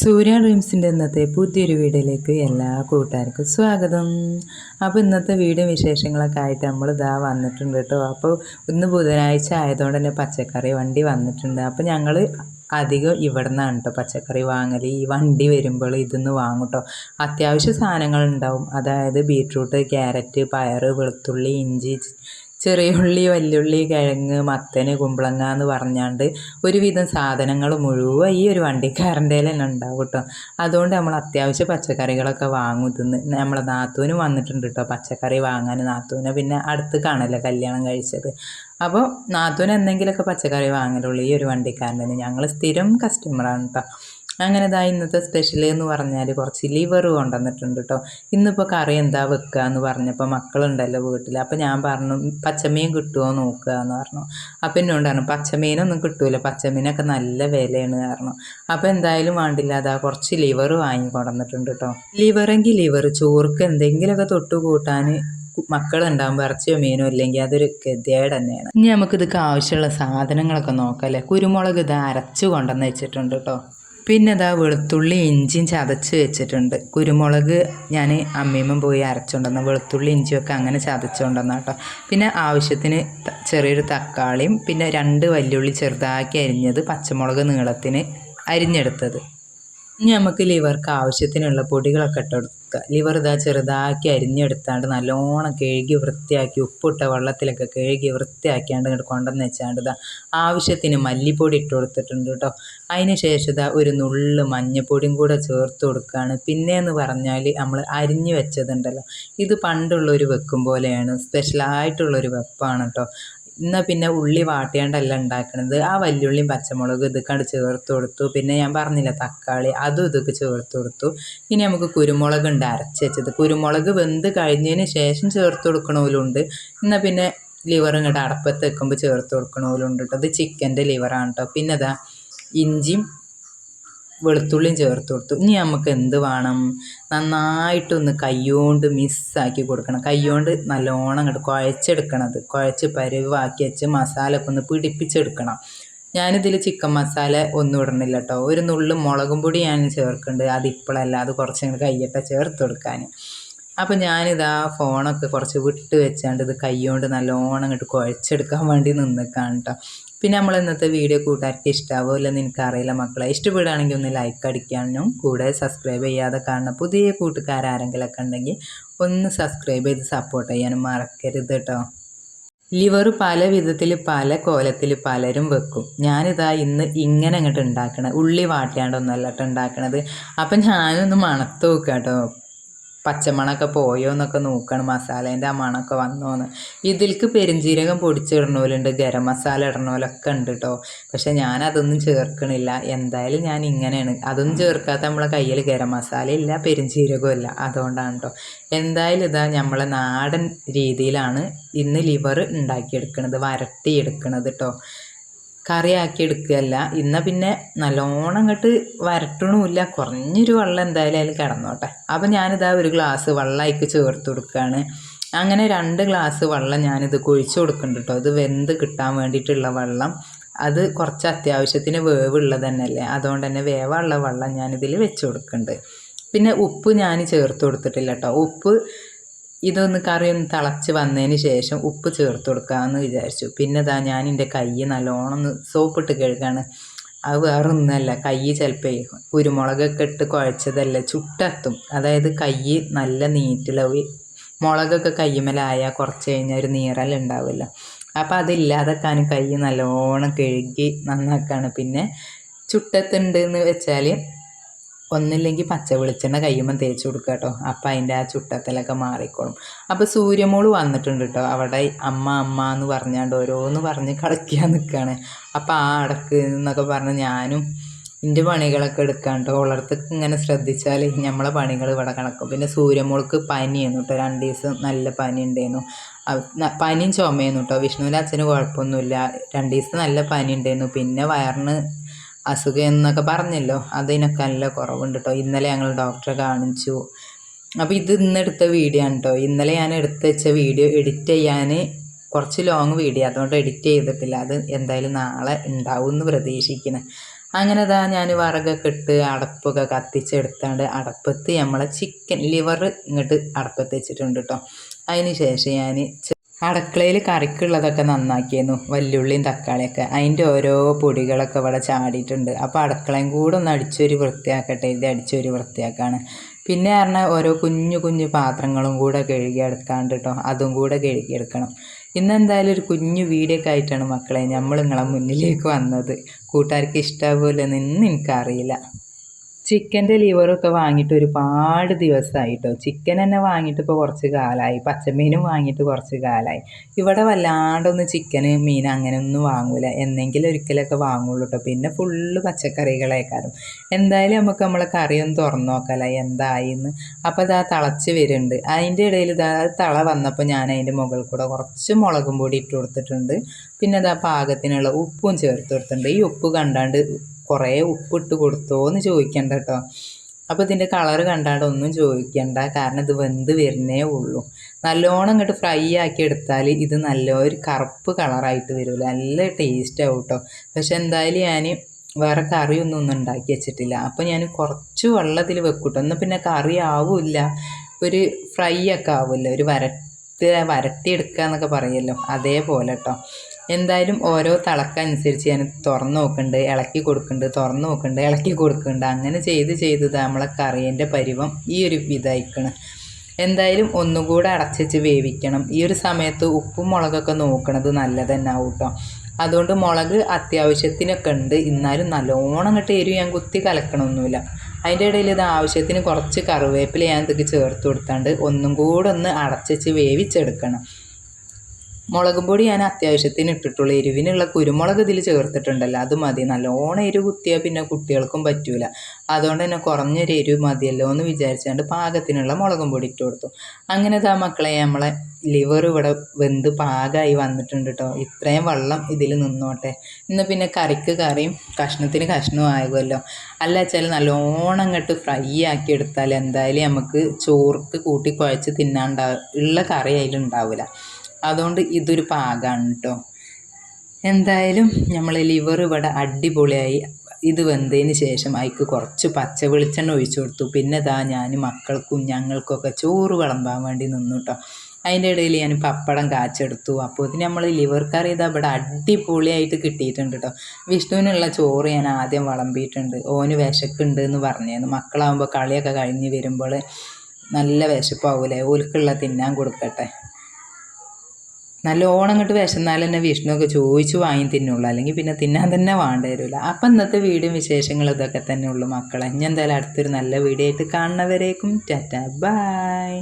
സൂര്യ ഡ്രീംസിന്റെ ഇന്നത്തെ പുതിയൊരു വീഡിയോയിലേക്ക് എല്ലാ കൂട്ടുകാർക്കും സ്വാഗതം. അപ്പോൾ ഇന്നത്തെ വീഡിയോ വിശേഷങ്ങളൊക്കെ ആയിട്ട് നമ്മൾ ഇതാ വന്നിട്ടുണ്ട് കേട്ടോ. അപ്പോൾ ഇന്ന് ബുധനാഴ്ച ആയതുകൊണ്ട് തന്നെ പച്ചക്കറി വണ്ടി വന്നിട്ടുണ്ട്. അപ്പോൾ ഞങ്ങൾ അധികം ഇവിടെ നിന്നാണ് കേട്ടോ പച്ചക്കറി വാങ്ങൽ. ഈ വണ്ടി വരുമ്പോൾ ഇതൊന്ന് വാങ്ങും കേട്ടോ. അത്യാവശ്യ സാധനങ്ങൾ ഉണ്ടാവും. അതായത് ബീട്രൂട്ട് ക്യാരറ്റ് പയർ വെളുത്തുള്ളി ഇഞ്ചി ചെറിയ ഉള്ളി വല്യുള്ളി കിഴങ്ങ് മത്തന് കുമ്പളങ്ങ എന്ന് പറഞ്ഞാണ്ട് ഒരുവിധം സാധനങ്ങൾ മുഴുവൻ ഈ ഒരു വണ്ടിക്കാരന്റെ തന്നെ ഉണ്ടാവും കേട്ടോ. അതുകൊണ്ട് നമ്മൾ അത്യാവശ്യം പച്ചക്കറികളൊക്കെ വാങ്ങും ഇതെന്ന്. നമ്മളെ നാത്തൂന് വന്നിട്ടുണ്ട് കേട്ടോ പച്ചക്കറി വാങ്ങാൻ. നാത്തൂനെ പിന്നെ അടുത്ത് കാണല്ലേ കല്യാണം കഴിച്ചത്. അപ്പോൾ നാത്തൂന് എന്തെങ്കിലുമൊക്കെ പച്ചക്കറി വാങ്ങലുള്ളൂ ഈ ഒരു വണ്ടിക്കാരന്റെ ഞങ്ങൾ സ്ഥിരം കസ്റ്റമറാണ് കേട്ടോ. അങ്ങനെ ഇതാ ഇന്നത്തെ സ്പെഷ്യൽ എന്ന് പറഞ്ഞാൽ കുറച്ച് ലിവർ കൊണ്ടുവന്നിട്ടുണ്ട് കേട്ടോ ഇന്നിപ്പോൾ കറി എന്താ വെക്കുക എന്ന് പറഞ്ഞപ്പോൾ മക്കളുണ്ടല്ലോ വീട്ടിൽ അപ്പോൾ ഞാൻ പറഞ്ഞു പച്ചമീൻ കിട്ടുമോ നോക്കുക എന്ന് പറഞ്ഞു. അപ്പോൾ എന്നോട് പറഞ്ഞു പച്ചമീനൊന്നും കിട്ടൂല പച്ചമീനൊക്കെ നല്ല വിലയാണ് കാരണം അപ്പോൾ എന്തായാലും വേണ്ടില്ല അതാ കുറച്ച് ലിവർ വാങ്ങി കൊണ്ടുവന്നിട്ടുണ്ട് കേട്ടോ ലിവറെങ്കിൽ ലിവർ ചോർക്ക് എന്തെങ്കിലുമൊക്കെ തൊട്ട് കൂട്ടാൻ മക്കളുണ്ടാകുമ്പോൾ ഇറച്ചിയോ മീനോ ഇല്ലെങ്കിൽ അതൊരു ഗതിയായി തന്നെയാണ്. ഇനി നമുക്കിതൊക്കെ ആവശ്യമുള്ള സാധനങ്ങളൊക്കെ നോക്കാം അല്ലേ? കുരുമുളക് ഇത് അരച്ച് കൊണ്ടുവന്ന് വെച്ചിട്ടുണ്ട് കേട്ടോ പിന്നെ ഇതാ വെളുത്തുള്ളി ഇഞ്ചിയും ചതച്ച് വെച്ചിട്ടുണ്ട്. കുരുമുളക് ഞാൻ അമ്മീമ്മ പോയി അരച്ചുകൊണ്ടുവന്ന വെളുത്തുള്ളി ഇഞ്ചിയൊക്കെ അങ്ങനെ ചതച്ചുകൊണ്ടുവന്ന കേട്ടോ പിന്നെ ആവശ്യത്തിന് ചെറിയൊരു തക്കാളിയും പിന്നെ രണ്ട് വല്യുള്ളി ചെറുതാക്കി അരിഞ്ഞത് പച്ചമുളക് നീളത്തിന് അരിഞ്ഞെടുത്തത്. ഇനി നമുക്ക് ലിവർക്ക് ആവശ്യത്തിനുള്ള പൊടികളൊക്കെ ഇട്ടെടുക്കുക ലിവർ ഇതാ ചെറുതാക്കി അരിഞ്ഞെടുത്താണ്ട് നല്ലോണം കഴുകി വൃത്തിയാക്കി ഉപ്പിട്ട വെള്ളത്തിലൊക്കെ കഴുകി വൃത്തിയാക്കിയാണ്ട് ഇങ്ങോട്ട് കൊണ്ടുവന്ന് വെച്ചാണ്ട് ഇതാ ആവശ്യത്തിന് മല്ലിപ്പൊടി ഇട്ട് കൊടുത്തിട്ടുണ്ട് കേട്ടോ അതിന് ശേഷം ഇതാ ഒരു നുള്ള് മഞ്ഞപ്പൊടിയും കൂടെ ചേർത്ത് കൊടുക്കുകയാണ് പിന്നെയെന്ന് പറഞ്ഞാൽ നമ്മൾ അരിഞ്ഞു വെച്ചതുണ്ടല്ലോ. ഇത് പണ്ടുള്ളൊരു വെക്കും പോലെയാണ്. സ്പെഷ്യലായിട്ടുള്ളൊരു വെപ്പാണ് കേട്ടോ എന്നാൽ പിന്നെ ഉള്ളി വാട്ടിയാണ്ടല്ല ഉണ്ടാക്കണത്. ആ വല്യുള്ളിയും പച്ചമുളക് ഇതൊക്കെ ചേർത്ത് കൊടുത്തു. പിന്നെ ഞാൻ പറഞ്ഞില്ല തക്കാളി അതും ഇതൊക്കെ ചേർത്ത് കൊടുത്തു. ഇനി നമുക്ക് കുരുമുളക് ഉണ്ട് അരച്ച് വെച്ചത്. കുരുമുളക് വെന്ത് കഴിഞ്ഞതിന് ശേഷം ചേർത്ത് കൊടുക്കണമല്ലുണ്ട് എന്നാൽ പിന്നെ ലിവർ ഇങ്ങോട്ട് അടപ്പത്ത് വെക്കുമ്പോൾ ചേർത്ത് കൊടുക്കണമല്ലുണ്ട് കേട്ടോ അത് ചിക്കന്റെ ലിവറാണ് കേട്ടോ പിന്നെ അതാ ഇഞ്ചിയും വെളുത്തുള്ളിയും ചേർത്ത് കൊടുത്തു. ഇനി നമുക്ക് എന്ത് വേണം? നന്നായിട്ടൊന്ന് കൈകൊണ്ട് മിസ്സാക്കി കൊടുക്കണം. കൈകൊണ്ട് നല്ലോണം അങ്ങോട്ട് കുഴച്ചെടുക്കണത്. കുഴച്ച് പരുവാക്കി വെച്ച് മസാല ഒക്കെ ഒന്ന് പിടിപ്പിച്ചെടുക്കണം. ഞാനിതിൽ ചിക്കൻ മസാല ഒന്നും ഇടണില്ല കേട്ടോ ഒരു നുള്ളു മുളകും പൊടി ഞാൻ ചേർക്കുന്നുണ്ട് അതിപ്പോഴല്ല അത് കുറച്ച് കയ്യട്ട ചേർത്ത് കൊടുക്കാൻ. അപ്പോൾ ഞാനിതാ ഫോണൊക്കെ കുറച്ച് വിട്ട് വെച്ചാണ്ട് ഇത് കൈ നല്ലോണം അങ്ങോട്ട് കുഴച്ചെടുക്കാൻ വേണ്ടി നിന്നിക്കാണ് കേട്ടോ പിന്നെ നമ്മൾ ഇന്നത്തെ വീഡിയോ കൂട്ടുകാർക്ക് ഇഷ്ടമാവോ ഇല്ലെന്ന് എനിക്കറിയില്ല മക്കളെ. ഇഷ്ടപ്പെടുകയാണെങ്കിൽ ഒന്ന് ലൈക്ക് അടിക്കാനും കൂടെ സബ്സ്ക്രൈബ് ചെയ്യാതെ കാണുന്ന പുതിയ കൂട്ടുകാരാരെങ്കിലൊക്കെ ഉണ്ടെങ്കിൽ ഒന്ന് സബ്സ്ക്രൈബ് ചെയ്ത് സപ്പോർട്ട് ചെയ്യാനും മറക്കരുത് കേട്ടോ ലിവർ പല വിധത്തിൽ പല കോലത്തിൽ പലരും വെക്കും. ഞാനിതാ ഇന്ന് ഇങ്ങനെ അങ്ങോട്ട് ഉണ്ടാക്കണത് ഉള്ളി വാട്ടിയാണ്ടൊന്നല്ല കേട്ടോ ഉണ്ടാക്കണത്. അപ്പം ഞാനൊന്ന് മണത്ത് നോക്കാം കേട്ടോ പച്ചമണമൊക്കെ പോയോ എന്നൊക്കെ നോക്കണം. മസാലേന്റെ ആ മണമൊക്കെ വന്നോന്ന്. ഇതിൽക്ക് പെരിഞ്ജീരകം പൊടിച്ചിടണോലുണ്ട് ഗരം മസാല ഇടണോലൊക്കെ ഉണ്ട് കേട്ടോ പക്ഷെ ഞാൻ അതൊന്നും ചേർക്കണില്ല. എന്തായാലും ഞാൻ ഇങ്ങനെയാണ്. അതൊന്നും ചേർക്കാത്ത നമ്മളെ കയ്യിൽ ഗരം മസാല ഇല്ല പെരിഞ്ജീരകവും ഇല്ല. അതുകൊണ്ടാണ് കേട്ടോ എന്തായാലും ഇതാ നമ്മളെ നാടൻ രീതിയിലാണ് ഇന്ന് ലിവർ ഉണ്ടാക്കിയെടുക്കണത് വരട്ടിയെടുക്കണത് കേട്ടോ കറിയാക്കി എടുക്കുകയല്ല ഇന്ന പിന്നെ നല്ലോണം അങ്ങോട്ട് വരട്ടണമില്ല കുറഞ്ഞൊരു വെള്ളം എന്തായാലും അതിൽ കിടന്നോട്ടെ. അപ്പം ഞാനിതാ ഒരു ഗ്ലാസ് വെള്ളമായിക്ക് ചേർത്ത് കൊടുക്കുകയാണ് അങ്ങനെ രണ്ട് ഗ്ലാസ് വെള്ളം ഞാനിത് കൊഴിച്ച് കൊടുക്കുന്നുണ്ട് കേട്ടോ അത് വെന്ത് കിട്ടാൻ വേണ്ടിയിട്ടുള്ള വെള്ളം. അത് കുറച്ച് അത്യാവശ്യത്തിന് വേവുള്ളത് തന്നെയല്ലേ. അതുകൊണ്ട് തന്നെ വേവുള്ള വെള്ളം ഞാനിതിൽ വെച്ച് കൊടുക്കുന്നുണ്ട് പിന്നെ ഉപ്പ് ഞാൻ ചേർത്ത് കൊടുത്തിട്ടില്ല കേട്ടോ ഉപ്പ് ഇതൊന്ന് കറി ഒന്ന് തിളച്ച് വന്നതിന് ശേഷം ഉപ്പ് ചേർത്ത് കൊടുക്കാമെന്ന് വിചാരിച്ചു. പിന്നെ ഇതാ ഞാൻ എന്റെ കൈ നല്ലോണം ഒന്ന് സോപ്പിട്ട് കഴുകാണ്. അത് വേറെ ഒന്നുമല്ല കൈ ചിലപ്പോൾ കുരുമുളകൊക്കെ ഇട്ട് കുഴച്ചതല്ല ചുട്ടത്തും. അതായത് കൈ നല്ല നീറ്റിലാവും മുളകൊക്കെ കയ്യുമലായാൽ കുറച്ച് കഴിഞ്ഞാൽ ഒരു നീറലുണ്ടാവില്ല അപ്പോൾ അതില്ലാതെക്കാനും കൈ നല്ലോണം കഴുകി നന്നാക്കാണ്. പിന്നെ ചുട്ടത്തുണ്ട് എന്ന് വെച്ചാൽ ഒന്നില്ലെങ്കിൽ പച്ച വെളിച്ചെണ്ണ കയ്യുമ്പം തേച്ച് കൊടുക്കുക കേട്ടോ. അപ്പം അതിന്റെ ആ ചുട്ടത്തിലൊക്കെ മാറിക്കോളും. അപ്പോൾ സൂര്യമോൾ വന്നിട്ടുണ്ട് കേട്ടോ. അവിടെ അമ്മ അമ്മ എന്ന് പറഞ്ഞാണ്ട് ഓരോന്ന് പറഞ്ഞ് കളിക്കാൻ നിൽക്കുകയാണ് അപ്പോൾ ആ അടക്ക് എന്നൊക്കെ പറഞ്ഞ് ഞാനും എന്റെ പണികളൊക്കെ എടുക്കാണ്ട് വളർത്ത് ഇങ്ങനെ ശ്രദ്ധിച്ചാൽ നമ്മളെ പണികൾ ഇവിടെ കണക്കും. പിന്നെ സൂര്യമോൾക്ക് പനിയായിരുന്നു കേട്ടോ. രണ്ട് ദിവസം നല്ല പനി ഉണ്ടായിരുന്നു പനിയും ചുമയായിരുന്നു കേട്ടോ. വിഷ്ണുവിന്റെ അച്ഛന് കുഴപ്പമൊന്നുമില്ല. രണ്ട് ദിവസം നല്ല പനി ഉണ്ടായിരുന്നു പിന്നെ വയറിന് അസുഖം എന്നൊക്കെ പറഞ്ഞല്ലോ. അതിനൊക്കെ നല്ല കുറവുണ്ട് കേട്ടോ ഇന്നലെ ഞങ്ങൾ ഡോക്ടറെ കാണിച്ചു. അപ്പോൾ ഇത് ഇന്നെടുത്ത വീഡിയോ ആണ് കേട്ടോ ഇന്നലെ ഞാൻ എടുത്ത് വെച്ച വീഡിയോ എഡിറ്റ് ചെയ്യാൻ കുറച്ച് ലോങ് വീഡിയോ അതുകൊണ്ട് എഡിറ്റ് ചെയ്തിട്ടില്ല. അത് എന്തായാലും നാളെ ഉണ്ടാവും എന്ന് പ്രതീക്ഷിക്കുന്നത് അങ്ങനെ ഇതാ ഞാൻ വറകൊക്കെ ഇട്ട് അടപ്പൊക്കെ കത്തിച്ചെടുത്താണ്ട് അടപ്പത്ത് നമ്മളെ ചിക്കൻ ലിവർ ഇങ്ങോട്ട് അടപ്പത്ത് വെച്ചിട്ടുണ്ട് കേട്ടോ അതിന് ശേഷം ഞാൻ അടുക്കളയിൽ കറിക്കുള്ളതൊക്കെ നന്നാക്കിയിരുന്നു. വല്യുള്ളിയും തക്കാളിയൊക്കെ. അതിന്റെ ഓരോ പൊടികളൊക്കെ ഇവിടെ ചാടിയിട്ടുണ്ട്. അപ്പോൾ അടുക്കളയും കൂടെ ഒന്ന് അടിച്ചൊരു വൃത്തിയാക്കട്ടെ ഇത് അടിച്ചൊരു വൃത്തിയാക്കാണ്. പിന്നെ പറഞ്ഞാൽ ഓരോ കുഞ്ഞു കുഞ്ഞു പാത്രങ്ങളും കൂടെ കഴുകിയെടുക്കാണ്ട് കേട്ടോ. അതും കൂടെ കഴുകിയെടുക്കണം. ഇന്ന് എന്തായാലും ഒരു കുഞ്ഞു വീഡിയോ ഒക്കെ ആയിട്ടാണ് മക്കളെ. നമ്മൾ നിങ്ങളെ മുന്നിലേക്ക് വന്നത്. കൂട്ടുകാർക്ക് പോലെ എന്ന് എനിക്കറിയില്ല. ചിക്കന്റെ ലിവറൊക്കെ വാങ്ങിയിട്ട് ഒരുപാട് ദിവസമായിട്ടോ ചിക്കൻ തന്നെ വാങ്ങിയിട്ട് ഇപ്പോൾ കുറച്ച് കാലമായി പച്ചമീനും വാങ്ങിയിട്ട് കുറച്ച് കാലമായി ഇവിടെ വല്ലാണ്ടൊന്നും ചിക്കന് മീൻ അങ്ങനെയൊന്നും വാങ്ങൂല. എന്നെങ്കിലും ഒരിക്കലൊക്കെ വാങ്ങുള്ളൂ കേട്ടോ പിന്നെ ഫുള്ള് പച്ചക്കറികളേക്കാരും. എന്തായാലും നമുക്ക് നമ്മളെ കറിയൊന്നും തുറന്നു എന്തായി എന്തായിന്ന്? അപ്പോൾ ഇതാ തിളച്ച് വരുന്നുണ്ട്. അതിന്റെ ഇടയിൽ ഇതാ തള വന്നപ്പോൾ ഞാൻ അതിന്റെ മുകളിൽ കൂടെ കുറച്ച് മുളകും പൊടി ഇട്ട് കൊടുത്തിട്ടുണ്ട്. പിന്നെ ഇതാ പാകത്തിനുള്ള ഉപ്പും ചേർത്ത് കൊടുത്തിട്ടുണ്ട്. ഈ ഉപ്പ് കണ്ടാണ്ട് കുറേ ഉപ്പിട്ട് കൊടുത്തോ എന്ന് ചോദിക്കണ്ട കേട്ടോ അപ്പോൾ ഇതിന്റെ കളർ കണ്ടാണ്ട് ഒന്നും ചോദിക്കണ്ട. കാരണം ഇത് വെന്ത് വരുന്നേ ഉള്ളൂ. നല്ലോണം ഇങ്ങോട്ട് ഫ്രൈ ആക്കി എടുത്താൽ ഇത് നല്ലൊരു കറുപ്പ് കളറായിട്ട് വരുമല്ലോ നല്ല ടേസ്റ്റ് ആവും കേട്ടോ പക്ഷെ എന്തായാലും ഞാൻ വേറെ കറിയൊന്നും ഒന്നും ഉണ്ടാക്കി വെച്ചിട്ടില്ല. അപ്പോൾ ഞാൻ കുറച്ച് വെള്ളത്തിൽ വെക്കൂട്ടോ എന്നാൽ പിന്നെ കറി ആവില്ല. ഒരു ഫ്രൈ ഒക്കെ ആവില്ല. ഒരു വരട്ട് വരട്ടിയെടുക്കുക എന്നൊക്കെ പറയുമല്ലോ അതേപോലെ കേട്ടോ എന്തായാലും ഓരോ തിളക്കനുസരിച്ച് ഞാൻ തുറന്ന് നോക്കുന്നുണ്ട് ഇളക്കി കൊടുക്കുന്നുണ്ട് തുറന്ന് നോക്കുന്നുണ്ട് ഇളക്കി കൊടുക്കുന്നുണ്ട്. അങ്ങനെ ചെയ്ത് ചെയ്ത് നമ്മളെ കറിയന്റെ പരിവം ഈ ഒരു ഇതായിക്കണം. എന്തായാലും ഒന്നുകൂടെ അടച്ചുവെച്ച് വേവിക്കണം. ഈ ഒരു സമയത്ത് ഉപ്പും മുളകൊക്കെ നോക്കണത് നല്ലത് തന്നെ കേട്ടോ അതുകൊണ്ട് മുളക് അത്യാവശ്യത്തിനൊക്കെ ഉണ്ട്. എന്നാലും നല്ലോണം ഇങ്ങോട്ട് എരിവ് ഞാൻ കുത്തി കലക്കണമൊന്നുമില്ല അതിന്റെ ഇടയിൽ ഇത് ആവശ്യത്തിന് കുറച്ച് കറിവേപ്പില ഞാൻ ഇതൊക്കെ ചേർത്ത് കൊടുത്താണ്ട് ഒന്നും കൂടെ ഒന്ന് അടച്ചുവെച്ച് വേവിച്ചെടുക്കണം. മുളകും പൊടി ഞാൻ അത്യാവശ്യത്തിന് ഇട്ടിട്ടുള്ളൂ. എരിവിനുള്ള കുരുമുളക് ഇതിൽ ചേർത്തിട്ടുണ്ടല്ലോ അത് മതി. നല്ലോണം എരിവ് കുത്തിയാൽ പിന്നെ കുട്ടികൾക്കും പറ്റൂല. അതുകൊണ്ട് തന്നെ കുറഞ്ഞൊരു എരിവ് മതിയല്ലോ എന്ന് വിചാരിച്ചുകൊണ്ട് പാകത്തിനുള്ള മുളകും പൊടി ഇട്ട് കൊടുത്തു. അങ്ങനെ താ മക്കളെ നമ്മളെ ലിവർ ഇവിടെ വെന്ത് പാകമായി വന്നിട്ടുണ്ട് കേട്ടോ ഇത്രയും വെള്ളം ഇതിൽ നിന്നോട്ടെ. ഇന്ന് പിന്നെ കറിക്ക് കറിയും കഷ്ണത്തിന് കഷ്ണവും ആകുമല്ലോ. അല്ല വെച്ചാൽ നല്ലോണം അങ്ങോട്ട് ഫ്രൈ ആക്കി എടുത്താൽ എന്തായാലും നമുക്ക് ചോർക്ക് കൂട്ടി കുഴച്ച് തിന്നാണ്ടാ ഉള്ള കറി അതിലുണ്ടാവില്ല അതുകൊണ്ട് ഇതൊരു പാകമാണ് കേട്ടോ എന്തായാലും നമ്മൾ ലിവർ ഇവിടെ അടിപൊളിയായി. ഇത് വെന്തതിന് ശേഷം അതിക്ക് കുറച്ച് പച്ച വെളിച്ചെണ്ണ ഒഴിച്ചു കൊടുത്തു. പിന്നെ ഇതാ ഞാൻ മക്കൾക്കും ഞങ്ങൾക്കൊക്കെ ചോറ് വിളമ്പാൻ വേണ്ടി നിന്നു കേട്ടോ അതിന്റെ ഇടയിൽ ഞാൻ പപ്പടം കാച്ചെടുത്തു. അപ്പോൾ ഇതിന് നമ്മൾ ലിവർ കറി ഇതാ ഇവിടെ അടിപൊളിയായിട്ട് കിട്ടിയിട്ടുണ്ട് കേട്ടോ വിഷ്ണുവിനുള്ള ചോറ് ഞാൻ ആദ്യം വിളമ്പിയിട്ടുണ്ട്. ഓന് വിശക്കുണ്ട് എന്ന് പറഞ്ഞിരുന്നു. മക്കളാകുമ്പോൾ കളിയൊക്കെ കഴിഞ്ഞ് വരുമ്പോൾ നല്ല വിശപ്പാവൂലേ? ഓൽക്കുള്ള തിന്നാൻ കൊടുക്കട്ടെ. നല്ലോണം അങ്ങോട്ട് വിശന്നാൽ തന്നെ വിഷ്ണുവൊക്കെ ചോദിച്ചു വാങ്ങി തിന്നുള്ളൂ. അല്ലെങ്കിൽ പിന്നെ തിന്നാൻ തന്നെ വേണ്ട വരില്ല. അപ്പം ഇന്നത്തെ വീടും വിശേഷങ്ങളും ഇതൊക്കെ തന്നെ ഉള്ളൂ മക്കളെ. ഇനി എന്തായാലും അടുത്തൊരു നല്ല വീഡിയോ ആയിട്ട് കാണുന്നവരേക്കും ടാറ്റ. ബായ്